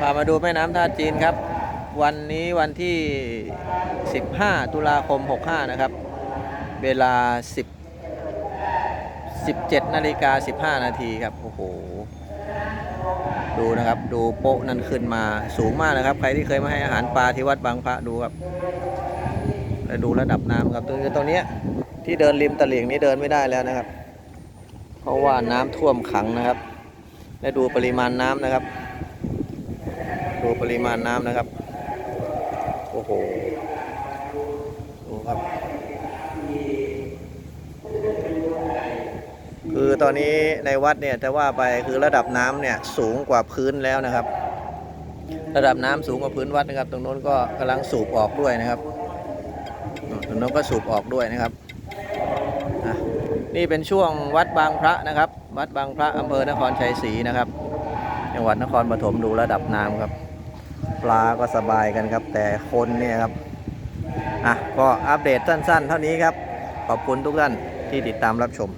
พามาดูแม่น้ำท่าจีนครับ วันนี้วันที่ 15 ตุลาคม 65 นะครับ เวลา 10 17นาฬิกา15 นาทีครับ โอ้โห ดูนะครับ ดูโป๊ะนั่นขึ้นมาสูงมากนะครับ ใครที่เคยมาให้อาหารปลาที่วัดบางพระดูครับ แล้วดูระดับน้ำครับตรงตรงนี้ที่เดินริมตลิ่งนี้เดินไม่ได้แล้วนะครับ เพราะว่าน้ำท่วมขังนะครับ และดูปริมาณน้ำนะครับ ดูปริมาณน้ำนะครับ โอ้โหดูครับ คือตอนนี้ในวัดเนี่ยจะว่าไปคือระดับน้ำเนี่ยสูงกว่าพื้นแล้วนะครับ ระดับน้ำสูงกว่าพื้นวัดนะครับ ตรงโน้นก็กำลังสูบออกด้วยนะครับตรงโน้นก็สูบออกด้วยนะครับนี่เป็นช่วงวัดบางพระนะครับ วัดบางพระอำเภอนครชัยศรีนะครับ จังหวัดนครปฐมดูระดับน้ำครับ ปลาก็สบายกันครับ แต่คนเนี่ยครับ อะ ก็อัปเดตสั้น ๆ เท่านี้ครับ ขอบคุณทุกท่านที่ติดตามรับชม